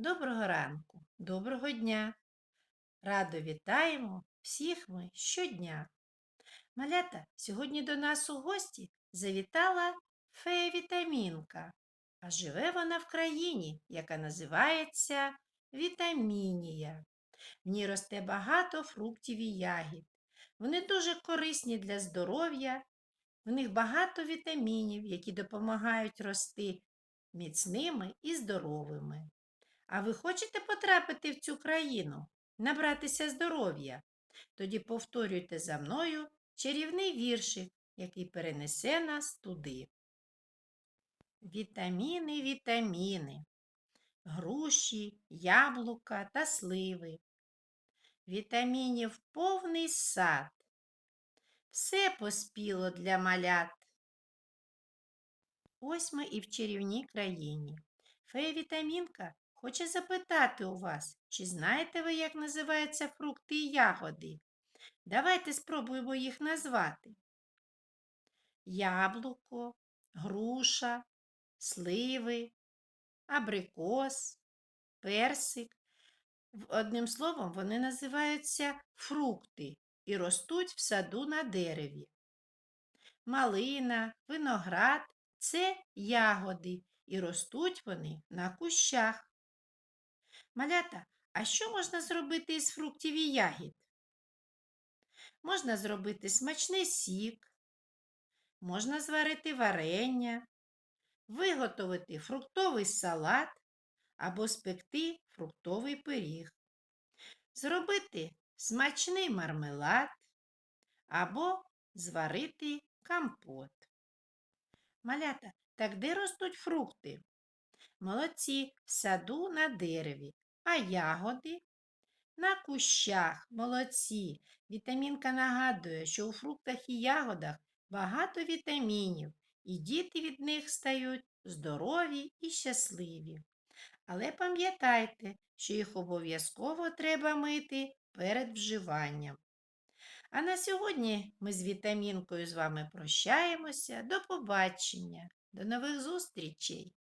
Доброго ранку, доброго дня. Радо вітаємо всіх ми щодня. Малята, сьогодні до нас у гості завітала фея Вітамінка, а живе вона в країні, яка називається Вітамінія. В ній росте багато фруктів і ягід. Вони дуже корисні для здоров'я. В них багато вітамінів, які допомагають рости міцними і здоровими. А ви хочете потрапити в цю країну, набратися здоров'я? Тоді повторюйте за мною чарівний віршик, який перенесе нас туди. Вітаміни, вітаміни, груші, яблука та сливи. Вітамінів повний сад. Все поспіло для малят. Ось ми і в чарівній країні. Фея Вітамінка хоче запитати у вас, чи знаєте ви, як називаються фрукти і ягоди? Давайте спробуємо їх назвати. Яблуко, груша, сливи, абрикос, персик. Одним словом, вони називаються фрукти і ростуть в саду на дереві. Малина, виноград це ягоди, і ростуть вони на кущах. Малята, а що можна зробити із фруктів і ягід? Можна зробити смачний сік, можна зварити варення, виготовити фруктовий салат або спекти фруктовий пиріг, зробити смачний мармелад або зварити компот. Малята, так де ростуть фрукти? Молодці в саду на дереві, а ягоди на кущах. Молодці. Вітамінка нагадує, що у фруктах і ягодах багато вітамінів, і діти від них стають здорові і щасливі. Але пам'ятайте, що їх обов'язково треба мити перед вживанням. А на сьогодні ми з вітамінкою з вами прощаємося. До побачення, до нових зустрічей!